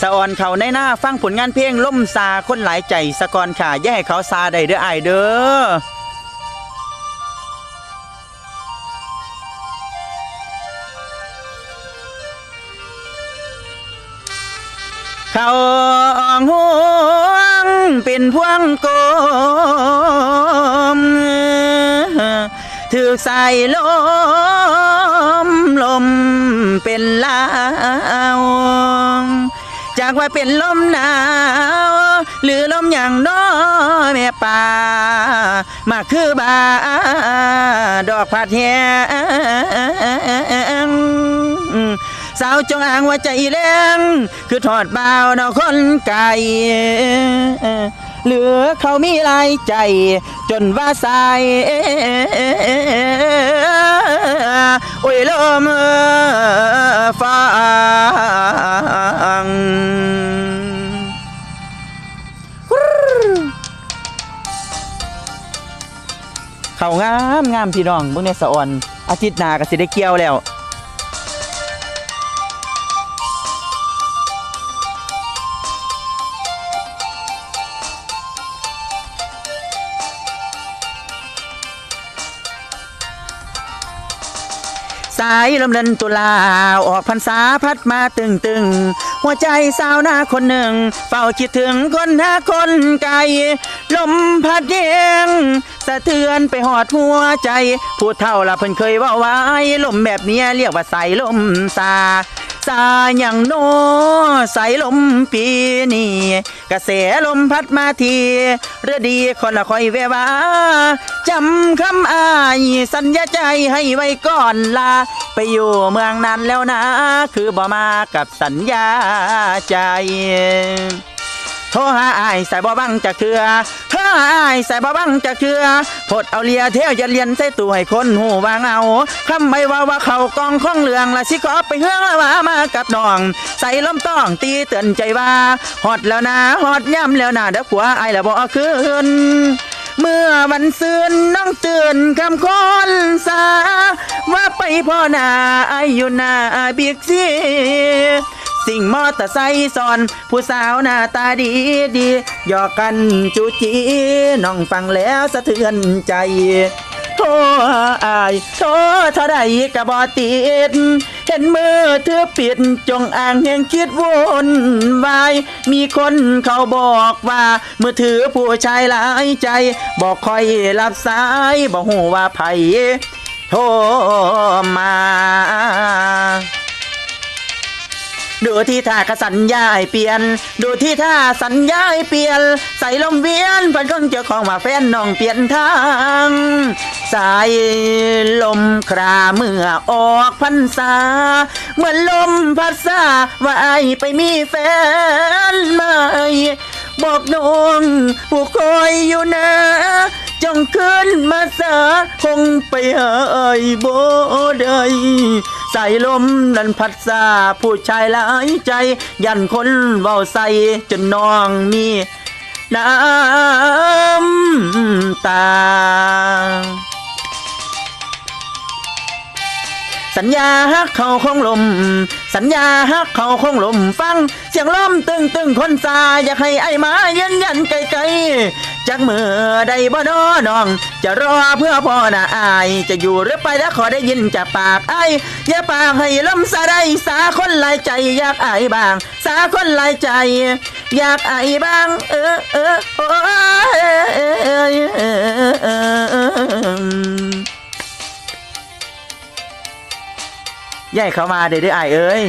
สะออนเขาในหน้าฟังผลงานเพลงล่มซาคนหลายใจสะกอนค่ะอย่ให้เขาซาได้เด้อไอเด้อเขาห่วงเป็นพวงกลมถือใส่ลมลมเป็นลาว จากว่าเป็นลมหนาวหรือลมอย่างน้อแม่ป่ามาคือบาดอกผัดแหงสาวจงอ้างว่าใจแรงคือทอดบ่าวดอกคนไก่เหลือเขามีลายใจ จนว่าสายโอ้ยลมฟัง เขางามงามพี่น้องเบิ่งในสะออนอาทิตย์หน้าก็สิได้เกี่ยวแล้ว สายลมเดินตุลาออกพรรษาพัดมาตึงตึงๆหัวใจสาวหน้าคนหนึ่ง เฝ้าคิดถึงคนหน้าคนไกลลมพัดเยงสะเทือนไปหอดหัวใจ ผู้เท่าละเพิ่นเคยว่าไว้ลมแบบนี้เรียกว่าสายลมตา สาอย่างโนสายลมปีนี่กระแสลมพัดมาทีเรือดีคนละคอยแววาจำคำอายสัญญาใจให้ไว้ก่อนลา ไปอยู่เมืองนั้นแล้วนะ คือบ่มากับสัญญาใจ โทรหาอายใส่บ่บังจะเคือโทรหาอายใส่บ่บังจะเคือพดเอาเลียเที่ยวอย่าเลียนใส่ตัวให้คนหูวางเอาคำไม่ว่าว่าเขากองข้องเหลืองละสิขอไปเฮืองละว่ามากับน้อง ใส่ลมต้องตีเตือนใจว่าฮอดแล้วนะฮอดย่ำแล้วนะเดี๋ยวกลัวอายล้วบ่เอาคืนเมื่อวันซืนน้องตื่นคำคนสา ว่าไปพ่อหน้าอายอยู่หน้าบิ๊กซี สิ่งมอเตอร์ไซค์สอน ผู้สาวหน้าตาดีดีหยอกกันจูจีน้องฟังแล้วสะเทือนใจโทอายโทเท่าใดกะบอติด เห็นมือเธอปิดจงอ่างแห่งคิดวนวาย มีคนเขาบอกว่า มือถือผู้ชายหลายใจ บอกคอยรับสาย บอกหูว่าไผโทรมา ที่ท่ากสัญญาให้เปลี่ยน ดูที่ท่าสัญญาให้เปลี่ยน ใส่ลมเวียนพันคงเจ้าของมาแฟนน้องเปลี่ยนทาง สายลมคราเมื่อออกพรรษาเหมือนลมพัดซาว่าไอไปมีแฟนใหม่บอกน้องผู้คอยอยู่นะจงขึ้นมาสาคงไปหาไอ้บ่ได้ ใส่ลมนั้นพัดซาผู้ชายหลายใจ ยันคนเว้าใส่จนน้องมีน้ำตา สัญญาฮักเขาคงลม สัญญาฮักเขาคงลมฟัง เสียงลมตึงตึงคนซาอยากให้ไอ้มาเย็นยันไกลไกล จากมือใดบ่นอน้อง จะรอเพื่อพ่อน่ะอาย จะอยู่หรือไปแล้วขอได้ยินจากปากไอ้ายอย่าปากให้ลมสาได้สาคนหลายใจอยากไอ้ายบ้าง สาคนหลายใจ อยากไอ้ายบ้าง เออเออโอ้ยย่ายเขามาเด้อเด้ไอายเอ้ย